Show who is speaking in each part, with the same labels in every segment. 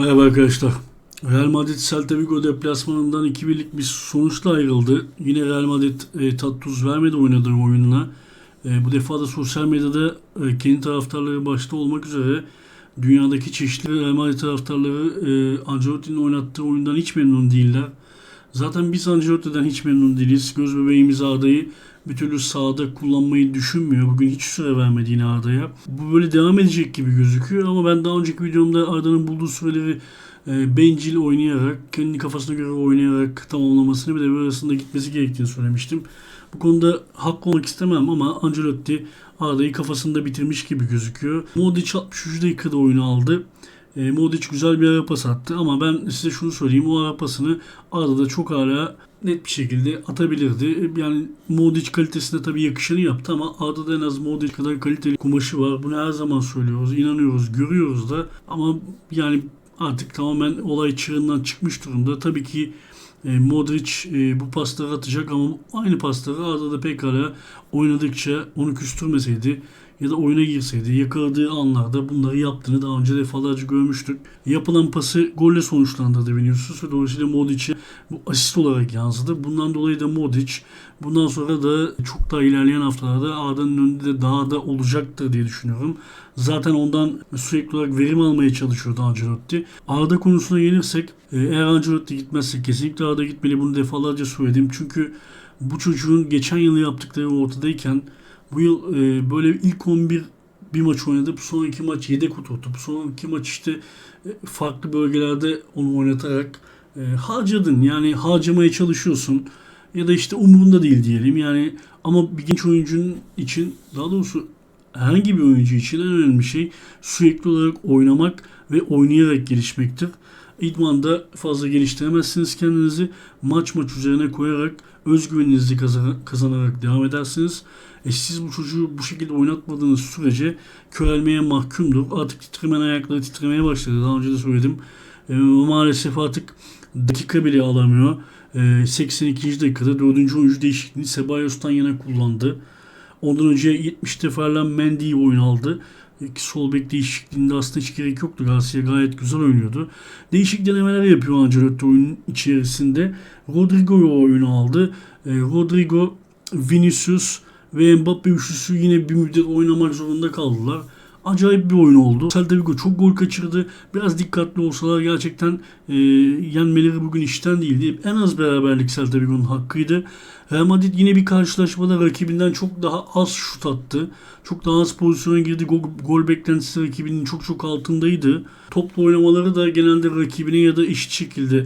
Speaker 1: Merhaba arkadaşlar. Real Madrid Celta Vigo deplasmanından 2-1'lik bir sonuçla ayrıldı. Yine Real Madrid e, tat tuz vermedi oynadığı oyununa. E, bu defa da sosyal medyada e, kendi taraftarları başta olmak üzere dünyadaki çeşitli Real Madrid taraftarları e, Ancelotti'nin oynattığı oyundan hiç memnun değiller. Zaten biz Ancelotti'den hiç memnun değiliz. Göz bebeğimiz Arda'yı bir türlü sahada kullanmayı düşünmüyor. Bugün hiç süre vermedi yine Arda'ya. Bu böyle devam edecek gibi gözüküyor ama ben daha önceki videomda Arda'nın bulduğu süreleri e, bencil oynayarak, kendi kafasına göre oynayarak tamamlamasını bir de bir arasında gitmesi gerektiğini söylemiştim. Bu konuda haklı olmak istemem ama Ancelotti Arda'yı kafasında bitirmiş gibi gözüküyor. Modric 63 dakikada oyunu aldı. E, Modric güzel bir ara pas attı ama ben size şunu söyleyeyim. O ara pasını Arda da çok hala net bir şekilde atabilirdi. Yani Modric kalitesine tabii yakışanı yaptı ama Arda'da en az Modric kadar kaliteli kumaşı var. Bunu her zaman söylüyoruz, inanıyoruz, görüyoruz da ama yani artık tamamen olay çığırından çıkmış durumda. Tabii ki e, Modric e, bu pasları atacak ama aynı pasları Arda da pekala oynadıkça onu küstürmeseydi ya da oyuna girseydi yakaladığı anlarda bunları yaptığını daha önce defalarca görmüştük. Yapılan pası golle sonuçlandırdı Vinicius ve dolayısıyla Modric'e bu asist olarak yansıdı. Bundan dolayı da Modric bundan sonra da çok daha ilerleyen haftalarda Arda'nın önünde de daha da olacaktır diye düşünüyorum. Zaten ondan sürekli olarak verim almaya çalışıyordu Ancelotti. Arda konusuna gelirsek e, eğer Ancelotti gitmezse kesinlikle Arda gitmeli bunu defalarca söyledim. Çünkü bu çocuğun geçen yıl yaptıkları ortadayken bu yıl e, böyle ilk 11 bir maç oynadı. Bu sonraki maç yedek oturttu. Bu sonraki maç işte e, farklı bölgelerde onu oynatarak e, harcadın. Yani harcamaya çalışıyorsun. Ya da işte umurunda değil diyelim. Yani ama bir genç oyuncunun için daha doğrusu herhangi bir oyuncu için en önemli şey sürekli olarak oynamak ve oynayarak gelişmektir. İdmanda fazla geliştiremezsiniz kendinizi. Maç maç üzerine koyarak özgüveninizi kazan- kazanarak devam edersiniz. E siz bu çocuğu bu şekilde oynatmadığınız sürece körelmeye mahkumdur. Artık titremen ayakları titremeye başladı. Daha önce de söyledim. E, maalesef artık dakika bile alamıyor. E, 82. dakikada 4. oyuncu değişikliğini Cebalos'tan yana kullandı. Ondan önce 70'te Ferland Mendy'yi oyun aldı. İki sol bek değişikliğinde aslında hiç gerek yoktu. Garcia gayet güzel oynuyordu. Değişik denemeler yapıyor Ancelotti oyunun içerisinde. Rodrigo'yu oyunu aldı. E, Rodrigo, Vinicius ve Mbappe üçlüsü yine bir müddet oynamak zorunda kaldılar. Acayip bir oyun oldu. Celta çok gol kaçırdı. Biraz dikkatli olsalar gerçekten e, yenmeleri bugün işten değildi. En az beraberlik Celta Vigo'nun hakkıydı. Real Madrid yine bir karşılaşmada rakibinden çok daha az şut attı. Çok daha az pozisyona girdi. Gol, gol beklentisi rakibinin çok çok altındaydı. Toplu oynamaları da genelde rakibine ya da eşit şekilde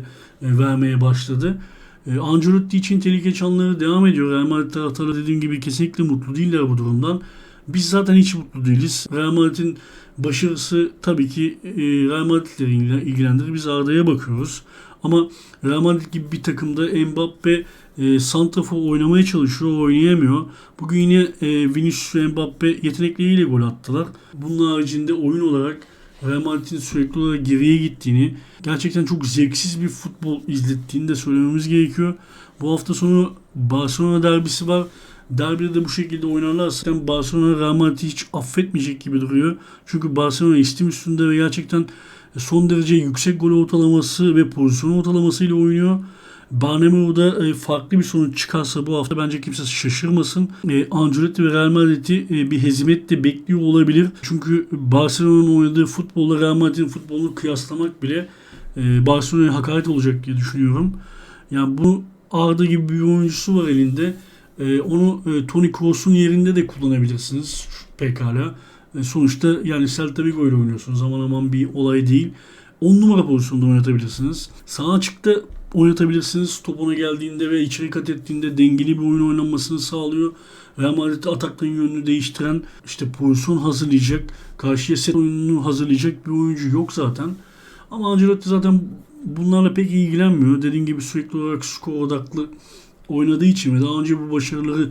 Speaker 1: e, vermeye başladı. E, Ancelotti için tehlike çanları devam ediyor. Real Madrid taraftarı dediğim gibi kesinlikle mutlu değiller bu durumdan. Biz zaten hiç mutlu değiliz. Real Madrid'in başarısı tabii ki e, Real Madrid'le ilgilendirir. Biz Arda'ya bakıyoruz. Ama Real Madrid gibi bir takımda Mbappe e, Santrafor oynamaya çalışıyor, oynayamıyor. Bugün yine e, Vinicius ve Mbappe yetenekleriyle gol attılar. Bunun haricinde oyun olarak Real Madrid'in sürekli olarak geriye gittiğini, gerçekten çok zevksiz bir futbol izlettiğini de söylememiz gerekiyor. Bu hafta sonu Barcelona derbisi var. Derbide de bu şekilde oynarlarsa Barcelona Real Madrid'i hiç affetmeyecek gibi duruyor. Çünkü Barcelona istim üstünde ve gerçekten son derece yüksek gol ortalaması ve pozisyon ortalamasıyla oynuyor. Barnemeu'da e, farklı bir sonuç çıkarsa bu hafta bence kimse şaşırmasın. E, Ancelotti ve Real Madrid'i e, bir hezimet de bekliyor olabilir. Çünkü Barcelona'nın oynadığı futbolla Real Madrid'in futbolunu kıyaslamak bile e, Barcelona'ya hakaret olacak diye düşünüyorum. Yani bu Arda gibi bir oyuncusu var elinde. E, onu e, Toni Kroos'un yerinde de kullanabilirsiniz pekala. E, sonuçta yani Celta Vigo ile oynuyorsunuz. Zaman aman bir olay değil. 10 numara pozisyonda oynatabilirsiniz. Sağ açıkta oynatabilirsiniz. Top ona geldiğinde ve içeri kat ettiğinde dengeli bir oyun oynanmasını sağlıyor. Real Madrid atakların yönünü değiştiren, işte pozisyon hazırlayacak, karşıya set oyununu hazırlayacak bir oyuncu yok zaten. Ama Ancelotti zaten bunlarla pek ilgilenmiyor. Dediğim gibi sürekli olarak skor odaklı oynadığı için ve daha önce bu başarıları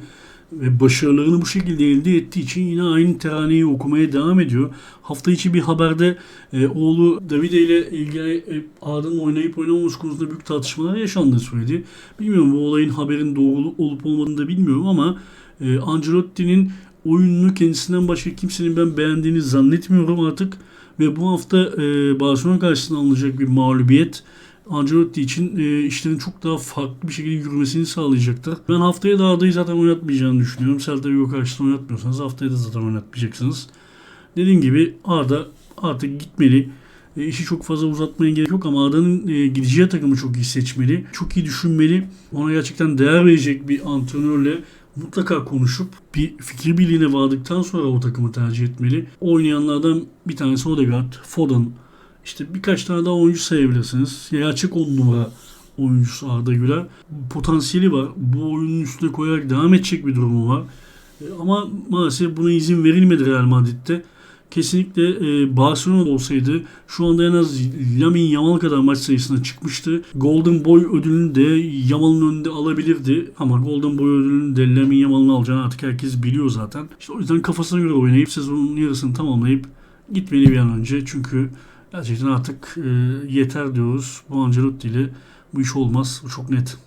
Speaker 1: ve başarılarını bu şekilde elde ettiği için yine aynı teraneyi okumaya devam ediyor. Hafta içi bir haberde e, oğlu Davide ile ilgili e, Arda'nın oynayıp oynamaması konusunda büyük tartışmalar yaşandığı söyledi. Bilmiyorum bu olayın haberin doğru olup olmadığını da bilmiyorum ama e, Ancelotti'nin oyununu kendisinden başka kimsenin ben beğendiğini zannetmiyorum artık. Ve bu hafta e, Barcelona karşısında alınacak bir mağlubiyet Ancelotti için e, işlerin çok daha farklı bir şekilde yürümesini sağlayacaktır. Ben haftaya da Arda'yı zaten oynatmayacağını düşünüyorum. Celta Vigo karşısında oynatmıyorsanız haftaya da zaten oynatmayacaksınız. Dediğim gibi Arda artık gitmeli. E, işi çok fazla uzatmaya gerek yok ama Arda'nın e, gideceği takımı çok iyi seçmeli. Çok iyi düşünmeli. Ona gerçekten değer verecek bir antrenörle mutlaka konuşup bir fikir birliğine vardıktan sonra o takımı tercih etmeli. Oynayanlardan bir tanesi Odegaard, Foden, işte birkaç tane daha oyuncu sayabilirsiniz. Gerçek on numara oyuncusu Arda Güler. Potansiyeli var. Bu oyunun üstüne koyarak devam edecek bir durumu var. E, Ama maalesef buna izin verilmedi Real Madrid'de. Kesinlikle e, Barcelona olsaydı şu anda en az Lamine Yamal kadar maç sayısına çıkmıştı. Golden Boy ödülünü de Yamal'ın önünde alabilirdi. Ama Golden Boy ödülünü de Lamine Yamal'ın alacağını artık herkes biliyor zaten. İşte o yüzden kafasına göre oynayıp sezonun yarısını tamamlayıp gitmeli bir an önce. Çünkü gerçekten artık e, yeter diyoruz. Bu Ancelotti ile bu iş olmaz. Bu çok net.